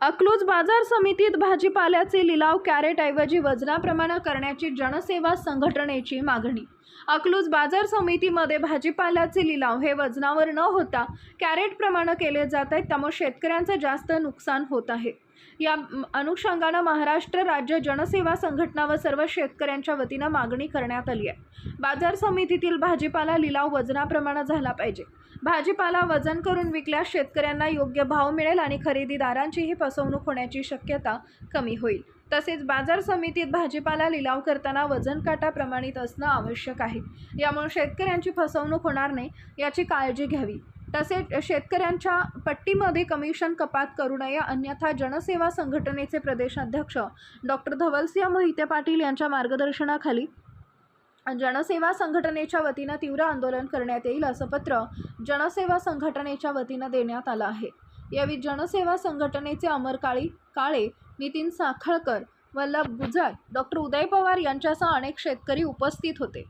अकलूज बाजार समितीत भाजीपाल्याचे लिलाव कॅरेटऐवजी वजनाप्रमाणे करण्याची जनसेवा संघटनेची मागणी. अकलूज बाजार समितीमध्ये भाजीपाल्याचे लिलाव हे वजनावर न होता कॅरेटप्रमाणे केले जात आहेत. त्यामुळे शेतकऱ्यांचं जास्त नुकसान होत आहे. या अनुषंगानं महाराष्ट्र राज्य जनसेवा संघटना व सर्व शेतकऱ्यांच्या वतीनं मागणी करण्यात आली आहे. बाजार समितीतील भाजीपाला लिलाव वजनाप्रमाणे झाला पाहिजे. भाजीपाला वजन करून विकल्यास शेतकऱ्यांना योग्य भाव मिळेल आणि खरेदीदारांचीही फसवणूक होण्याची शक्यता कमी होईल. तसेच बाजार समितीत भाजीपाला लिलाव करताना वजन काटा प्रमाणित असणं आवश्यक आहे. यामुळे शेतकऱ्यांची फसवणूक होणार नाही याची काळजी घ्यावी. तसेच शेतकऱ्यांच्या पट्टीमध्ये कमिशन कपात करू नये अन्यथा जनसेवा संघटनेचे प्रदेशाध्यक्ष डॉक्टर धवलसिंह मोहिते पाटील यांच्या मार्गदर्शनाखाली जनसेवा संघटनेच्या वतीनं तीव्र आंदोलन करण्यात येईल असं पत्र जनसेवा संघटनेच्या वतीनं देण्यात आलं आहे. यावेळी जनसेवा संघटनेचे अमर काळी काळे नितीन साखळकर वल्लभ गुजर डॉक्टर उदय पवार यांच्यासह अनेक शेतकरी उपस्थित होते.